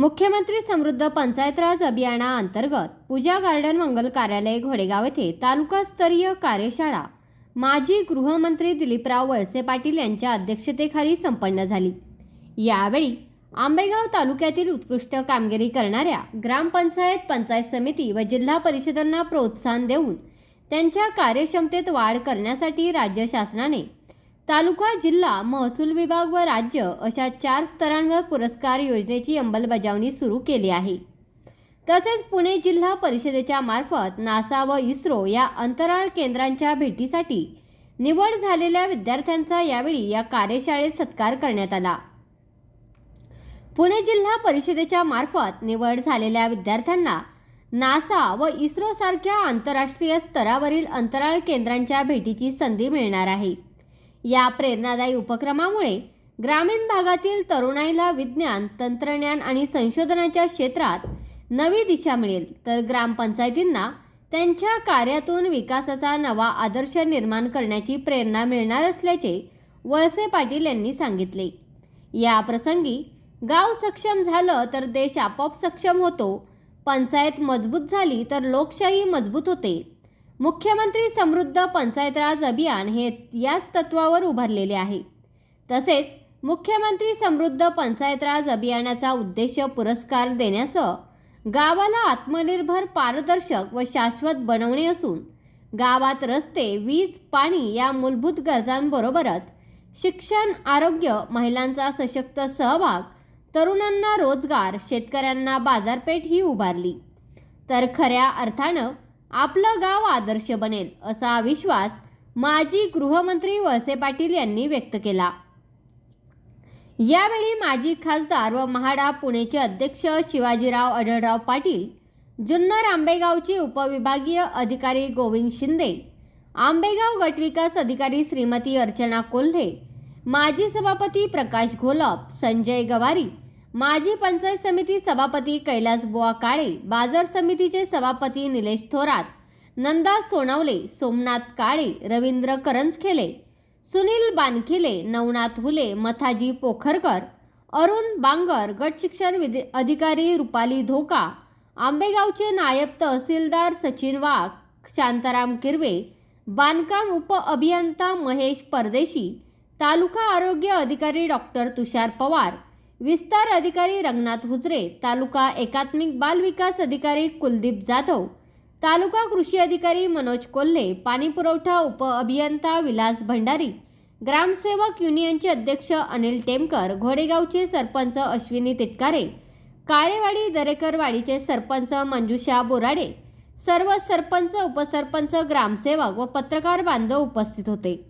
मुख्यमंत्री समृद्ध पंचायतराज अभियानाअंतर्गत पूजा गार्डन मंगल कार्यालय घोडेगाव येथे तालुकास्तरीय कार्यशाळा. माजी गृहमंत्री दिलीपराव वळसे पाटील यांच्या अध्यक्षतेखाली संपन्न झाली. यावेळी आंबेगाव तालुक्यातील उत्कृष्ट कामगिरी करणाऱ्या ग्रामपंचायत पंचायत समिती व जिल्हा परिषदांना प्रोत्साहन देऊन त्यांच्या कार्यक्षमतेत वाढ करण्यासाठी राज्य शासनाने तालुका जिल्हा महसूल विभाग व राज्य अशा चार स्तरांवर पुरस्कार योजनेची अंमलबजावणी सुरू केली आहे. तसेच पुणे जिल्हा परिषदेच्या मार्फत नासा व इस्रो या अंतराळ केंद्रांच्या भेटीसाठी निवड झालेल्या विद्यार्थ्यांचा यावेळी या कार्यशाळेत सत्कार करण्यात आला. पुणे जिल्हा परिषदेच्या मार्फत निवड झालेल्या विद्यार्थ्यांना नासा व इस्रो सारख्या आंतरराष्ट्रीय स्तरावरील अंतराळ केंद्रांच्या भेटीची संधी मिळणार आहे. या प्रेरणादायी उपक्रमामुळे ग्रामीण भागातील तरुणाईला विज्ञान तंत्रज्ञान आणि संशोधनाच्या क्षेत्रात नवी दिशा मिळेल. तर ग्रामपंचायतींना त्यांच्या कार्यातून विकासाचा नवा आदर्श निर्माण करण्याची प्रेरणा मिळणार असल्याचे वळसे पाटील यांनी सांगितले. या प्रसंगी गाव सक्षम झालं तर देश आपोआप सक्षम होतो. पंचायत मजबूत झाली तर लोकशाही मजबूत होते. मुख्यमंत्री समृद्ध पंचायत राज अभियान हे याच तत्वावर उभारलेले आहे. तसेच मुख्यमंत्री समृद्ध पंचायत राज अभियानाचा उद्देश पुरस्कार देण्यासह गावाला आत्मनिर्भर पारदर्शक व शाश्वत बनवणे असून गावात रस्ते वीज पाणी या मूलभूत गरजांबरोबरच शिक्षण आरोग्य महिलांचा सशक्त सहभाग तरुणांना रोजगार शेतकऱ्यांना बाजारपेठ ही उभारली. तर खऱ्या अर्थानं आपलं गाव आदर्श बनेल असा विश्वास माजी गृहमंत्री वळसे पाटील यांनी व्यक्त केला. यावेळी माजी खासदार व महाडा पुणेचे अध्यक्ष शिवाजीराव अढळराव पाटील जुन्नर आंबेगावचे उपविभागीय अधिकारी गोविंद शिंदे आंबेगाव गटविकास अधिकारी श्रीमती अर्चना कोल्हे माजी सभापती प्रकाश घोलप संजय गवारी माजी पंचायत समिती सभापती कैलास बुवा काळे बाजार समितीचे सभापती निलेश थोरात नंदा सोनवले सोमनाथ काळे रवींद्र करंजखेले सुनील बानखिले नवनाथ हुले मथाजी पोखरकर अरुण बांगर गट शिक्षण विधि अधिकारी रुपाली धोका आंबेगावचे नायब तहसीलदार सचिन वाघ शांताराम किरवे बांधकाम उप अभियंता महेश परदेशी तालुका आरोग्य अधिकारी डॉक्टर तुषार पवार विस्तार अधिकारी रंगनाथ हुजरे तालुका एकात्मिक बाल विकास अधिकारी कुलदीप जाधव तालुका कृषी अधिकारी मनोज कोल्हे पाणीपुरवठा उप अभियंता विलास भंडारी ग्रामसेवक युनियनचे अध्यक्ष अनिल टेमकर घोडेगावचे सरपंच अश्विनी तिटकारे काळेवाडी दरेकरवाडीचे सरपंच मंजुषा बोराडे सर्व सरपंच उपसरपंच ग्रामसेवक व पत्रकार बांधव उपस्थित होते.